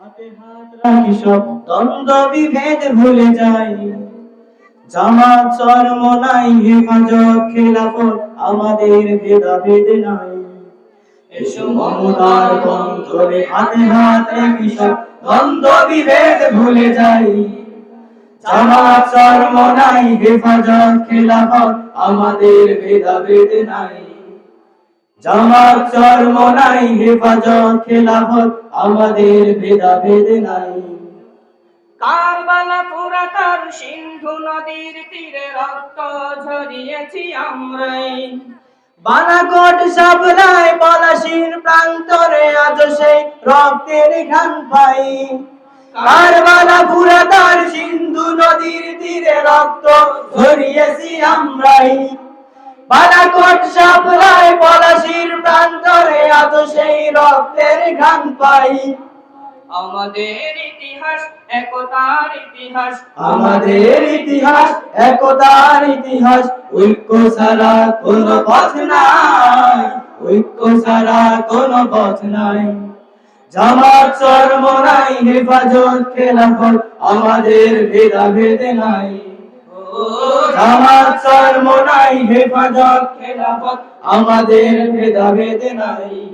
হাতে ভুলে যাই। জামাত চরম নাই, হেফাজত, খেলাফত আমাদের ভেদাভেদ নাই। এসো মমতার বন্ধনে হাতে হাত রাখি সব। দ্বন্দ্ব, বিভেদ ভুলে যাই। জামাত চরম নাই, হেফাজত, খেলাফত আমাদের ভেদাভেদ নাই। জামাত চর্ম নাই হেফাজত খেলাফত আমাদের ভেদাভেদ নাই। কারবালা পুরাতন সিন্ধু নদীর তীরে রক্ত ঝরিয়েছি আমরাই। বানাকট সাবরায় পলাশির প্রান্তরে আজ সেই রক্তের ঘান পাই। কারবালা পুরাতন সিন্ধু নদীর তীরে রক্ত ঝরিয়েছি আমরাই। বালাকোট প্রান্তরে আজ সেই রক্তের ঘান পাই। আমাদের ইতিহাস একতার ইতিহাস। আমাদের ইতিহাস একতার ইতিহাস। ঐক্য ছাড়া কোনো পথ নাই। ঐক্য ছাড়া কোনো পথ নাই। জামাত চর্ম নাই হেফাজত খেলাফত আমাদের ভেদাভেদ নাই। জামাত চর্ম নাই হেফাজত খেলাফত আমাদের ভেদাভেদ নাই।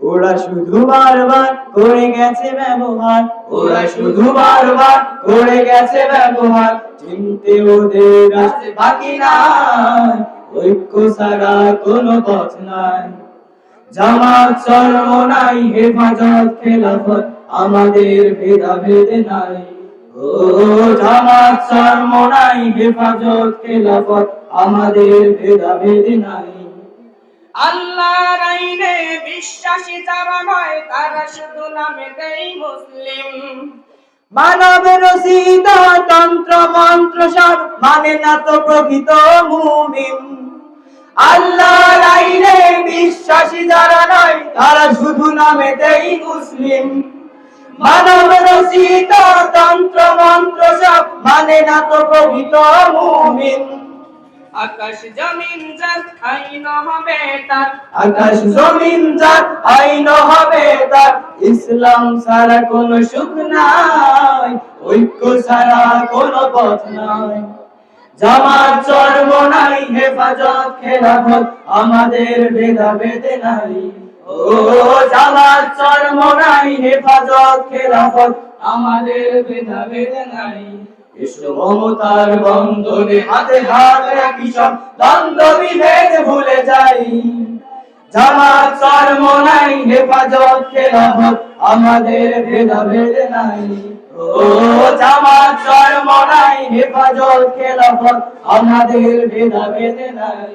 ওরা শুধু বারবার করে গেছে ব্যবহার। ওরা শুধু বারবার করে গেছে ব্যবহার। চিনতে ওদের আসতে বাকি নাই। ঐক্য ছাড়া কোনো পথ নাই। জামাত চর্ম নাই, হেফাজত, খেলাফত আমাদের ভেদাভেদ নাই। ও জামাত চর্ম নাই, হেফাজত, খেলাফত আমাদের ভেদাভেদ নাই। বিশ্বাসী যারা নয়, তারা শুধু নামেতেই মুসলিম। মানব রচিত তন্ত্র, মন্ত্র সব মানে না তো প্রকৃত মুমিন। আল্লাহর আইনে বিশ্বাসী যারা নয়, তারা শুধু নামেতেই মুসলিম। মানব রচিত তন্ত্র, মন্ত্র সব মানে না তো প্রকৃত মুমিন। আকাশ জমিন যার আইন হবে তার। ইসলাম ছাড়া কোনো সুখ নাই, ঐক্য ছাড়া কোনো পথ নাই। জামাত চর্ম নাই, হেফাজত, খেলাফত আমাদের ভেদাভেদ নাই। ও জামাত চর্ম নাই, হেফাজত, খেলাফত আমাদের ভেদাভেদ নাই। এসো মমতার বন্ধনে হাতে হাত রাখি সব। দ্বন্দ্ব বিভেদ ভুলে যাই। নাই হেফাজত খেলাফত, আমাদের ভেদাভেদ নাই। ও জামাত চর্ম নাই হেফাজত আমাদের ভেদাভেদ নাই।